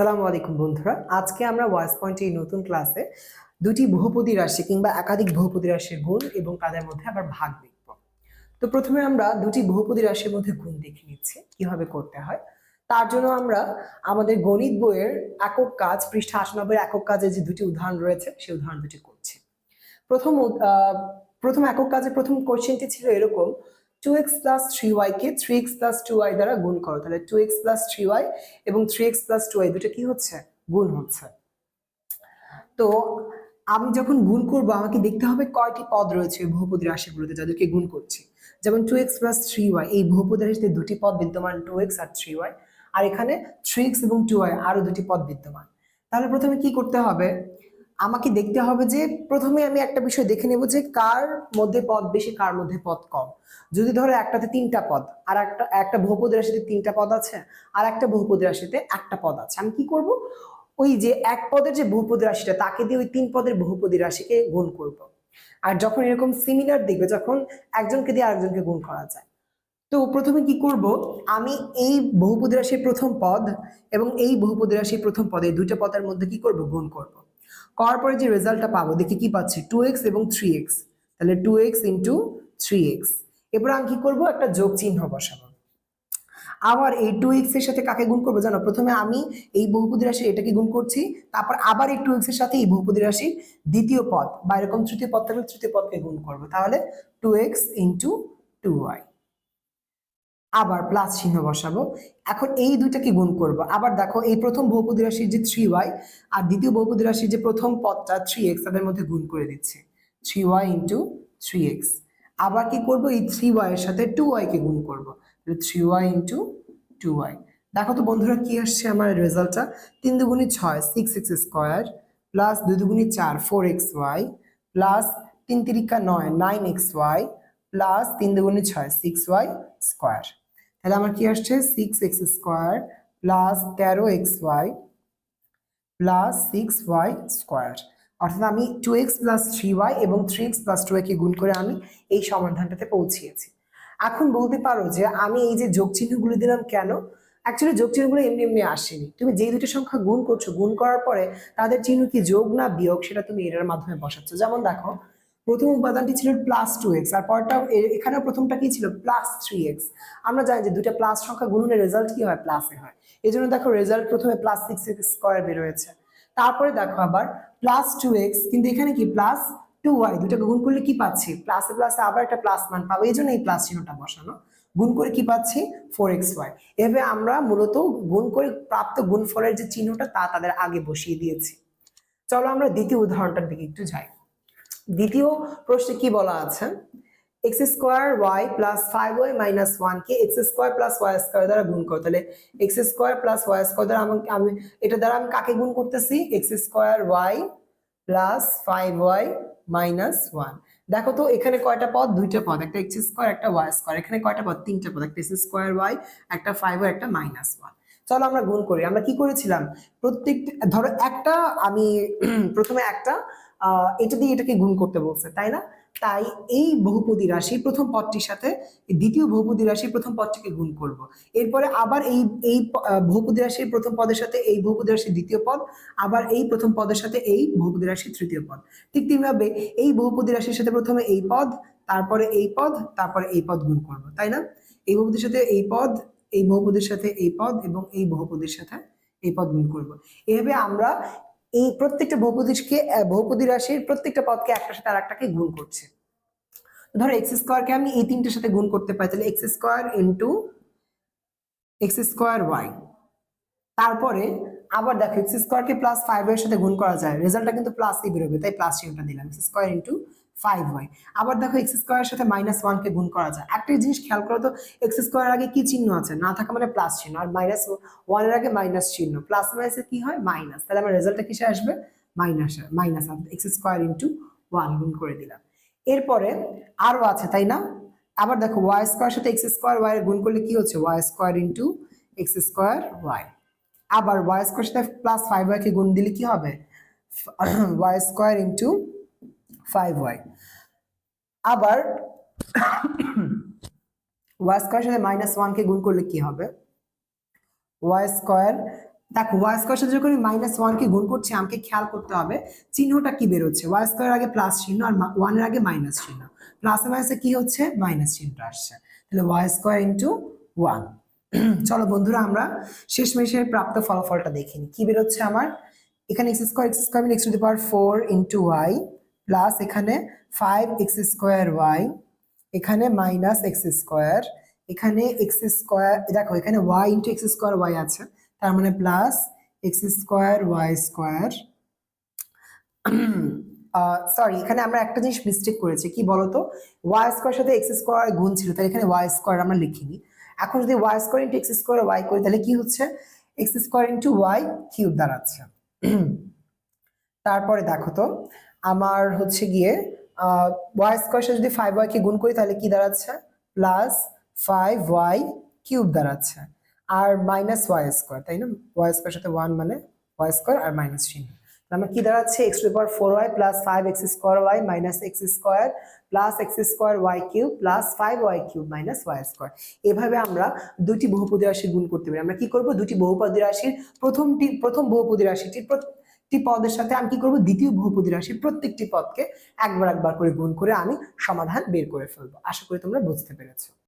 সালামু আলাইকুম বন্ধুরা। আজকে আমরা ওয়াইস পয়েন্টে এই নতুন ক্লাসে দুটি বহুপদী রাশি কিংবা একাধিক বহুপদী রাশির গুণ এবং তাদের মধ্যে আবার ভাগ দেখব। তো প্রথমে আমরা দুটি বহুপদী রাশির মধ্যে গুণ দেখে নিচ্ছি, কীভাবে করতে হয়। তার জন্য আমরা আমাদের গণিত বইয়ের একক কাজ, পৃষ্ঠা আটানব্বই একক কাজে যে দুটি উদাহরণ রয়েছে, সেই উদাহরণ দুটি করছি। প্রথম প্রথম একক কাজে প্রথম কোশ্চেনটি ছিল এরকম two x plus three y কে three x plus two y দ্বারা গুণ করো। তাহলে two x plus three y এবং three x plus two y দুটো কি হচ্ছে? গুণ হচ্ছে। তো আমি যখন গুণ করব, আমাকে দেখতে হবে কয়টি পদ রয়েছে বহুপদী রাশিগুলোতে যাদেরকে গুণ করছি। যেমন two x plus three y এই বহুপদী রাশিতে দুটি পদ বিদ্যমান টু এক্স আর থ্রি ওয়াই আর এখানে থ্রি এক্স এবং টু ওয়াই আরও দুটি পদ বিদ্যমান। তাহলে প্রথমে কি করতে হবে? আমাকে দেখতে হবে যে প্রথমে আমি একটা বিষয় দেখে নেব যে কার মধ্যে পদ বেশি, কার মধ্যে পদ কম। যদি ধরো একটাতে তিনটা পদ, আর একটা একটা বহুপদী রাশিতে তিনটা পদ আছে, আর একটা বহুপদী রাশিতে একটা পদ আছে, আমি কি করব? ওই যে এক পদের যে বহুপদী রাশিটা, তাকে দিয়ে ওই তিন পদের বহুপদী রাশিকে গুণ করব। আর যখন এরকম সিমিলার দেখবে, যখন একজনকে দিয়ে আরেকজনকে গুণ করা যায়। তো প্রথমে কি করব? আমি এই বহুপদী রাশির প্রথম পদ এবং এই বহুপদী রাশির প্রথম পদ দুইটা পদের মধ্যে কি করব? গুণ করব। করার পরে যে রেজাল্টটা পাবো, দেখি কি পাচ্ছি? টু এক্স এবং থ্রি এক্স তাহলে two x into three x এরপর আমি কি করব? একটা যোগ চিহ্ন বসাবো। আবার এই টু এক্সের সাথে কাকে গুণ করব? জানো, প্রথমে আমি এই বহুপদী রাশি এটাকে গুণ করছি, তারপর আবার এই টু এক্সের সাথে এই বহুপদী রাশির দ্বিতীয় পদ বা এরকম তৃতীয় পদ থাকলে তৃতীয় পদকে গুণ করব। তাহলে two x into two y আবার প্লাস চিহ্ন বসাবো। এখন এই দুইটাকে গুণ করব? আবার দেখো, এই প্রথম বহুপদী রাশির যে থ্রি ওয়াই আর দ্বিতীয় বহুপদী রাশির যে প্রথম পদটা থ্রি এক্স তাদের মধ্যে গুণ করে দিচ্ছে। Three y into three x আবার কি করব? এই থ্রি ওয়াই এর সাথে টু ওয়াই কে গুণ করব। Three y into two y দেখো তো বন্ধুরা, কি আসছে আমার রেজাল্টটা তিন দুগুণি ছয় সিক্স এক্স স্কোয়ার প্লাস দুই দুগুণি চার ফোর এক্স ওয়াই প্লাস তিন তিরিকা নয় নাইন এক্স ওয়াই প্লাস তিন দুগুণি ছয় সিক্স ওয়াই স্কোয়ার তাহলে আমার কি আসছে? সিক্স এক্স স্কোয়ার প্লাস তেরো x y plus six y square অর্থাৎ আমি two x plus three y এবং থ্রি এক্স প্লাস টু কে গুণ করে আমি এই সমাধানটাতে পৌঁছিয়েছি। এখন বলতে পারো যে আমি এই যে যোগ চিহ্নগুলো দিলাম কেন? অ্যাকচুয়ালি যোগ চিহ্নগুলো এমনি এমনি আসেনি। তুমি যেই দুটো সংখ্যা গুণ করছ, গুণ করার পরে তাদের চিহ্ন কি যোগ না বিয়োগ সেটা তুমি এটার মাধ্যমে বসাচ্ছ। যেমন দেখো প্রথম উপাদানটি ছিল প্লাস টু এক্স আর পরটা এখানে প্রথমটা কি ছিল? প্লাস থ্রি এক্স আমরা জানি যে দুটা প্লাস সংখ্যা গুণনের রেজাল্ট কি হয়? প্লাসে হয়। এই জন্য দেখো রেজাল্ট প্রথমে প্লাস সিক্স এক্স স্কোয়ার বেরোয়েছে। তারপরে দেখো আবার প্লাস টু এক্স কিন্তু এখানে কি? প্লাস টু ওয়াই দুটাকে গুণ করলে কি পাচ্ছি? প্লাসে প্লাসে আবার একটা প্লাস মান পাবো। এই জন্য এই প্লাস চিহ্নটা বসানো। গুণ করে কি পাচ্ছি? ফোর এক্স ওয়াই এভাবে আমরা মূলত গুণ করে প্রাপ্ত গুণফলের যে চিহ্নটা তা তাদের আগে বসিয়ে দিয়েছি। চলো আমরা দ্বিতীয় উদাহরণটার দিকে একটু যাই। দ্বিতীয় প্রশ্নে কি বলা আছে? X square y plus five y minus one কে x square plus y square দ্বারা গুণ করো। তাহলে x square plus y square দ্বারা আমাকে, আমি, এটা দ্বারা আমি কাকে গুণ করতেছি? X square y plus five y minus one দেখো তো, এখানে কয়টা পদ? দুইটা পদ, একটা এক্স স্কোয়ার, একটা ওয়াই স্কোয়ার। এখানে কয়টা পদ? তিনটা পদ, একটা এক্স স্কোয়ার ওয়াই একটা ফাইভ ওয়াই একটা মাইনাস ওয়ান চলো আমরা গুণ করি। আমরা কি করেছিলাম? প্রত্যেকটা, ধরো একটা, আমি প্রথমে একটা এটা দিয়ে এটাকে গুণ করতে বলছে, তাই না? তাই এই বহুপদী রাশি প্রথম পদটির সাথে দ্বিতীয় বহুপদী রাশির প্রথম পদটিকে গুণ করব। এরপরে আবার এই এই বহুপদী রাশির প্রথম পদের সাথে এই বহুপদী রাশির দ্বিতীয় পদ, আবার এই প্রথম পদের সাথে এই বহুপদী রাশির তৃতীয় পদ। ঠিক তেমনিভাবে এই বহুপদী রাশির সাথে প্রথমে এই পদ, তারপরে এই পদ, তারপরে এই পদ গুণ করব, তাই না? এই বহুপদীর সাথে এই পদ, এই বহুপদীর সাথে এই পদ এবং এই বহুপদীর সাথে এই পদ গুণ করব। এভাবে আমরা এই প্রত্যেকটা বহুপদীকে বহুপদী রাশির প্রত্যেকটা পদকে একটা সাথে আরেকটাকে গুণ করছে। ধরো এক্স স্কোয়ারকে আমি এই তিনটার সাথে গুণ করতে পারি, তাহলে x square into x square y তারপরে আবার দেখো এক্স স্কোয়ারকে প্লাস ফাইভের সাথে গুণ করা যায়, রেজাল্টটা কিন্তু প্লাসই বেরোবে, তাই প্লাস চিহ্নটা দিলাম x square into five y আবার দেখো এক্স স্কোয়ারের সাথে মাইনাস ওয়ানকে গুণ করা যায়। একটা জিনিস খেয়াল করো তো এক্স স্কোয়ার আগে কি চিহ্ন আছে? না থাকা মানে প্লাস চিহ্ন। আর মাইনাস ওয়ানের আগে মাইনাস চিহ্ন। প্লাস মাইনাসে কি হয়? মাইনাস তাহলে আমার রেজাল্টটা কিসে আসবে? Minus minus x square into one গুণ করে দিলাম। এরপরে আরও আছে, তাই না? আবার দেখো ওয়াই স্কোয়ার সাথে এক্স স্কোয়ার ওয়াই গুণ করলে কি হচ্ছে? Y square into x square y আবার ওয়াই স্কোয়ার সাথে প্লাস ফাইভ ওয়াইকে গুণ দিলে কি হবে? Y square into five y আবার ওয়াই স্কোয়ার সাথে মাইনাস ওয়ানকে গুণ করলে কি হবে? ওয়াই স্কোয়ার দেখো ওয়াই স্কোয়ার সাথে যখন মাইনাস ওয়ানকে গুণ করছি, আমাকে খেয়াল করতে হবে চিহ্নটা কি বেরোচ্ছে? ওয়াই স্কোয়ার আগে প্লাস চিহ্ন আর ওয়ানের আগে মাইনাস চিহ্ন। প্লাসে মাইনাসে কি হচ্ছে? মাইনাস চিহ্নটা আসছে। তাহলে ওয়াই স্কোয়ার ইন্টু ওয়ান চলো বন্ধুরা, আমরা শেষ মেশের প্রাপ্ত ফলাফলটা দেখে নিই। কি বেরোচ্ছে আমার? এখানে x square x square x to the power four into y plus এখানে ফাইভ এক্স স্কোয়ার ওয়াই এখানে মাইনাস এক্স স্কোয়ার এখানে এক্স স্কোয়ার দেখো এখানে y into x square y আছে, তার মানে plus x square y square sorry এখানে আমরা একটা জিনিস মিস্টেক করেছি, কি বলতো? ওয়াই স্কোয়ার সাথে এক্স স্কোয়ার গুণ ছিল, তাহলে এখানে ওয়াই স্কোয়ার আমরা লিখিনি। এখন যদি y square into x square y করি, তাহলে কি হচ্ছে? X square into y cube দাঁড়াচ্ছে। তারপরে দেখো তো, আমার হচ্ছে গিয়ে ওয়াই স্কোয়ার যদি ফাইভ ওয়াইকে গুণ করি তাহলে কি দাঁড়াচ্ছে? প্লাস ফাইভ ওয়াই কিউব দাঁড়াচ্ছে। আর মাইনাস ওয়াই স্কোয়ার তাই না? ওয়াই স্কোয়ার সাথে ওয়ান মানে ওয়াই স্কোয়ার আর মাইনাস চিহ্ন। আমার কি দাঁড়াচ্ছে? X to power four y plus five x square y minus x square plus x square y cube plus five y cube minus y square এভাবে আমরা দুটি বহুপদী রাশির গুণ করতে পারি। আমরা কি করব? দুটি বহুপদী রাশির প্রথমটি, প্রথম বহুপদী রাশিটির পদের সাথে আমি কি করব? দ্বিতীয় বহুপদী রাশির প্রত্যেকটি পদকে একবার একবার করে গুণ করে আমি সমাধান বের করে ফেলব। আশা করি তোমরা বুঝতে পেরেছ।